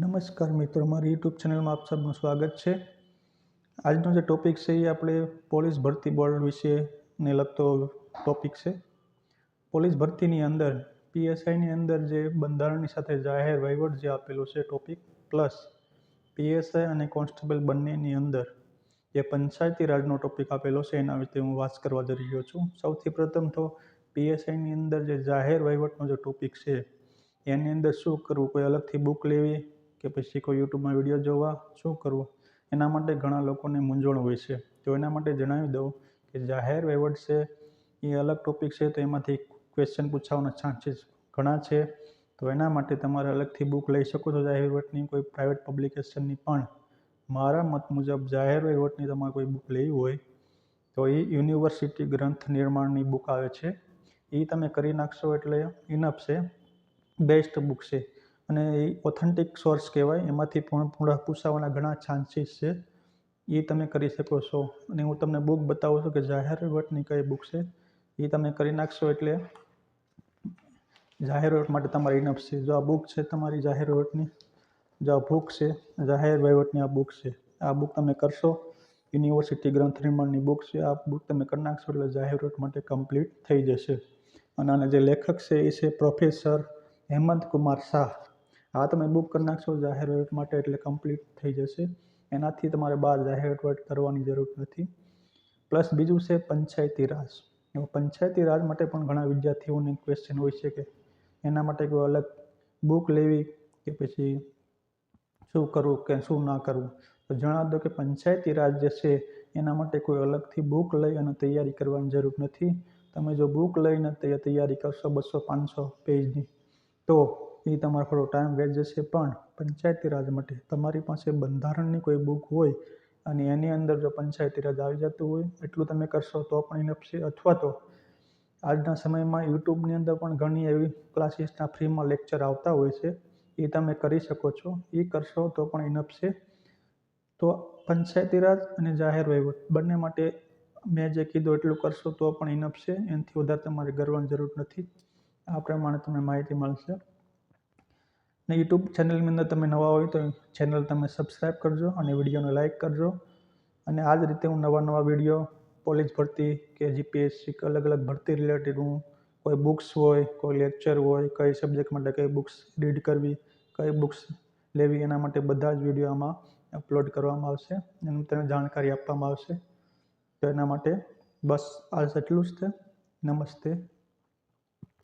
નમસ્કાર મિત્રો મારી યુટ્યુબ ચેનલમાં આપ સૌનું સ્વાગત છે. આજનો જે ટોપિક છે એ આપણે પોલીસ ભરતી બોર્ડ વિશે ને લગતો ટોપિક છે. પોલીસ ભરતીની અંદર, પીએસઆઈની અંદર જે બંધારણની સાથે જાહેર વહીવટ જે આપેલો છે ટોપિક પ્લસ પીએસઆઈ અને કોન્સ્ટેબલ બંનેની અંદર જે પંચાયતી રાજનો ટોપિક આપેલો છે, એના વિશે હું વાત કરવા જઈ રહ્યો છું. સૌથી પ્રથમ તો પીએસઆઈની અંદર જે જાહેર વહીવટનો જે ટોપિક છે, એની અંદર શું કરવું? કોઈ અલગથી બુક લેવી? કે પછી કોઈ યુટ્યુબમાં વીડિયો જોવા શું કરવું? એના માટે ઘણા લોકોને મૂંઝવણ હોય છે. તો એના માટે જણાવી દઉં કે જાહેર વહીવટ છે, એ અલગ ટોપિક છે, તો એમાંથી ક્વેશ્ચન પૂછાવાના ચાન્સીસ ઘણા છે. તો એના માટે તમારે અલગથી બુક લઈ શકો છો જાહેર વહીવટની, કોઈ પ્રાઇવેટ પબ્લિકેશનની પણ. મારા મત મુજબ જાહેર વહીવટની તમારે કોઈ બુક લેવી હોય, તો એ યુનિવર્સિટી ગ્રંથ નિર્માણની બુક આવે છે. એ તમે કરી નાખશો એટલે ઇનફ છે. બેસ્ટ બુક છે. અને એ ઓથેન્ટિક સોર્સ કહેવાય. એમાંથી પણ પૂરા પૂછાવાના ઘણા ચાન્સીસ છે. એ તમે કરી શકો છો. અને હું તમને બુક બતાવું છું કે જાહેર વટની કઈ બુક છે. એ તમે કરી નાખશો એટલે જાહેર વટ માટે તમારી ઇનફ છે. જો આ બુક છે તમારી જાહેર વટની જો આ બુક છે, જાહેર વહીવટની આ બુક છે. આ બુક તમે કરશો યુનિવર્સિટી ગ્રંથ નિર્માણની બુક છે. આ બુક તમે કરી નાખશો એટલે જાહેર વટ માટે કમ્પ્લીટ થઈ જશે. અને આના જે લેખક છે એ છે પ્રોફેસર હેમંત કુમાર શાહ. આ તમે બુક કરી નાખશો જાહેર વહીવટ માટે એટલે કમ્પ્લીટ થઈ જશે. એનાથી તમારે બહાર જાહેર વહીવટ કરવાની જરૂર નથી. પ્લસ બીજું છે પંચાયતી રાજ. પંચાયતી રાજ માટે પણ ઘણા વિદ્યાર્થીઓને ક્વેશ્ચન હોય છે કે એના માટે કોઈ અલગ બુક લેવી કે પછી શું કરવું કે શું ના કરવું. તો જણાવી દો કે પંચાયતી રાજ જે છે એના માટે કોઈ અલગથી બુક લઈ અને તૈયારી કરવાની જરૂર નથી. તમે જો બુક લઈને તૈયારી કરશો બસો, પાંચસો પેજની તો એ તમારો થોડો ટાઈમ વેચ જશે, પણ પંચાયતી રાજ માટે તમારી પાસે બંધારણની કોઈ બુક હોય અને એની અંદર જો પંચાયતી રાજ આવી જતું હોય, એટલું તમે કરશો તો પણ ઇનફ છે. અથવા તો આજના સમયમાં યુટ્યુબની અંદર પણ ઘણી એવી ક્લાસીસના ફ્રીમાં લેક્ચર આવતા હોય છે, એ તમે કરી શકો છો. એ કરશો તો પણ ઇનફ છે. તો પંચાયતી રાજ અને જાહેર વહીવટ બંને માટે મેં જે કીધું એટલું કરશો તો પણ ઇનફ છે. એનાથી વધારે તમારે ગરવાની જરૂર નથી. આ પ્રમાણે તમને માહિતી મળશે. ને યુટ્યુબ ચેનલની અંદર તમે નવા હોય તો ચેનલ તમે સબસ્ક્રાઈબ કરજો અને વિડીયોને લાઇક કરજો. અને આ જ રીતે હું નવા નવા વીડિયો પોલીસ ભરતી કે જીપીએસસી કે અલગ અલગ ભરતી રિલેટેડ હું, કોઈ બુક્સ હોય, કોઈ લેક્ચર હોય, કઈ સબ્જેક્ટ માટે કઈ બુક્સ રીડ કરવી, કઈ બુક્સ લેવી એના માટે બધા જ વીડિયો આમાં અપલોડ કરવામાં આવશે એનું તમને જાણકારી આપવામાં આવશે. તો એના માટે બસ આજ એટલું જ છે. નમસ્તે.